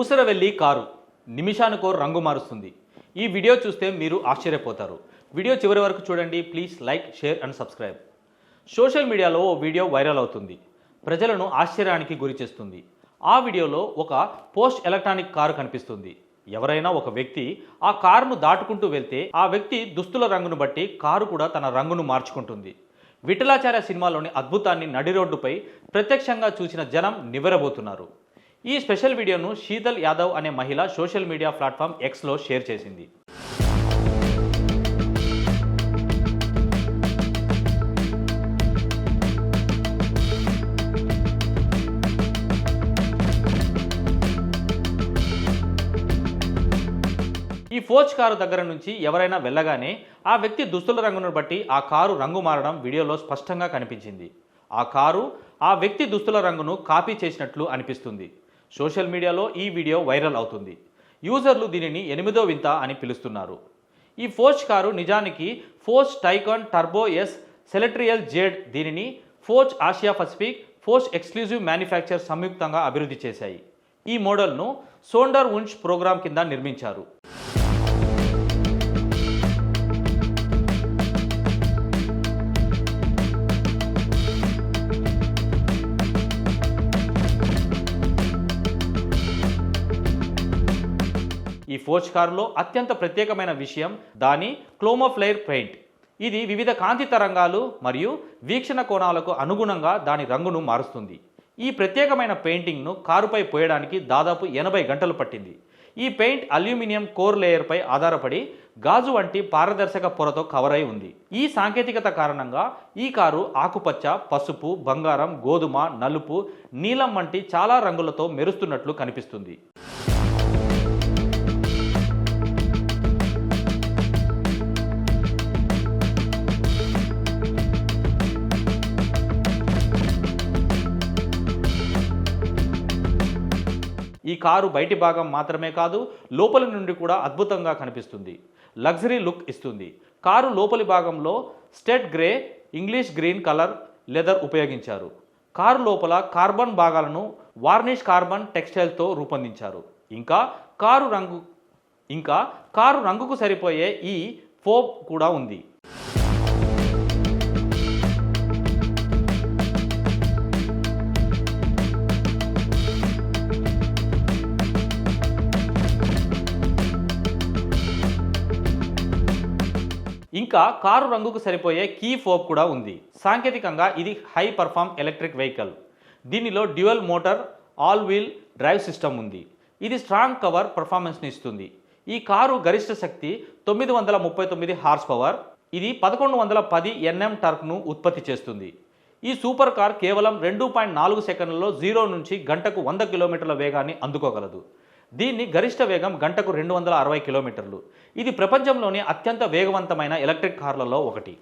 ఊసరవెల్లి car నిమిషానికో రంగు మారుస్తుంది. ఈ వీడియో చూస్తే మీరు ఆశ్చర్యపోతారు. వీడియో చివరి వరకు చూడండి. Please like share and subscribe. Social మీడియాలో ఓ వీడియో వైరల్ అవుతుంది. ప్రజలను ఆశ్చర్యానికి గురి చేస్తుంది. ఆ వీడియోలో ఒక పోస్ట్ ఎలక్ట్రానిక్ కారు కనిపిస్తుంది. ఎవరైనా ఒక వ్యక్తి ఆ కారును దాటుకుంటూ వెళ్తే ఆ వ్యక్తి దుస్తుల రంగును బట్టి కారు కూడా తన రంగును మార్చుకుంటుంది. విఠలాచార్య సినిమాలోని అద్భుతాన్ని నడి రోడ్డుపై ప్రత్యక్షంగా చూసిన జనం నివ్వెరబోతున్నారు. ఈ స్పెషల్ వీడియోను శీతల్ యాదవ్ అనే మహిళ సోషల్ మీడియా ప్లాట్ఫామ్ ఎక్స్లో షేర్ చేసింది. ఈ ఫోర్జ్ కారు దగ్గర నుంచి ఎవరైనా వెళ్ళగానే ఆ వ్యక్తి దుస్తుల రంగును బట్టి ఆ కారు రంగు మారడం వీడియోలో స్పష్టంగా కనిపించింది. ఆ కారు ఆ వ్యక్తి దుస్తుల రంగును కాపీ చేసినట్లు అనిపిస్తుంది. సోషల్ మీడియాలో ఈ వీడియో వైరల్ అవుతుంది. యూజర్లు దీనిని ఎనిమిదో వింత అని పిలుస్తున్నారు. ఈ ఫోర్స్ కారు నిజానికి Porsche Taycan Turbo S Celestial Jade దీనిని Porsche Asia Pacific Porsche Exclusive Manufacture సంయుక్తంగా అభివృద్ధి చేశాయి. ఈ మోడల్ను సోండర్ ఉంచ్ ప్రోగ్రాం కింద నిర్మించారు. ఈ ఫోర్జ్ కారులో అత్యంత ప్రత్యేకమైన విషయం దాని క్లోమోఫ్లైర్ పెయింట్. ఇది వివిధ కాంతి తరంగాలు మరియు వీక్షణ కోణాలకు అనుగుణంగా దాని రంగును మారుస్తుంది. ఈ ప్రత్యేకమైన పెయింటింగ్ను కారుపై పోయడానికి దాదాపు ఎనభై గంటలు పట్టింది. ఈ పెయింట్ అల్యూమినియం కోర్ లేయర్పై ఆధారపడి గాజు వంటి పారదర్శక పొరతో కవర్ అయి ఉంది. ఈ సాంకేతికత కారణంగా ఈ కారు ఆకుపచ్చ పసుపు బంగారం గోధుమ నలుపు నీలం వంటి చాలా రంగులతో మెరుస్తున్నట్లు కనిపిస్తుంది. ఈ కారు బయటి భాగం మాత్రమే కాదు లోపలి నుండి కూడా అద్భుతంగా కనిపిస్తుంది. లగ్జరీ లుక్ ఇస్తుంది. కారు లోపలి భాగంలో slate grey English green colour leather ఉపయోగించారు. కారు లోపల కార్బన్ భాగాలను వార్నిష్ కార్బన్ టెక్స్టైల్తో రూపొందించారు. ఇంకా కారు రంగు ఇంకా కారు రంగుకు సరిపోయే ఈ ఫోప్ కూడా ఉంది. ఇంకా కారు రంగుకు సరిపోయే కీ ఫోప్ కూడా ఉంది. సాంకేతికంగా ఇది హై పర్ఫామ్ ఎలక్ట్రిక్ వెహికల్. దీనిలో dual motor all wheel drive system ఉంది. ఇది స్ట్రాంగ్ కవర్ పర్ఫార్మెన్స్ని ఇస్తుంది. ఈ కారు గరిష్ట శక్తి తొమ్మిది వందల ముప్పై తొమ్మిది హార్స్ పవర్. ఇది పదకొండు వందల పది ఎన్ఎం టర్క్ను ఉత్పత్తి చేస్తుంది. ఈ సూపర్ కార్ కేవలం రెండు పాయింట్ నాలుగు సెకండ్లలో జీరో నుంచి గంటకు వంద కిలోమీటర్ల వేగాన్ని అందుకోగలదు. దీన్ని గరిష్ట వేగం గంటకు రెండు వందల అరవై కిలోమీటర్లు. ఇది ప్రపంచంలోని అత్యంత వేగవంతమైన ఎలక్ట్రిక్ కార్లలో ఒకటి.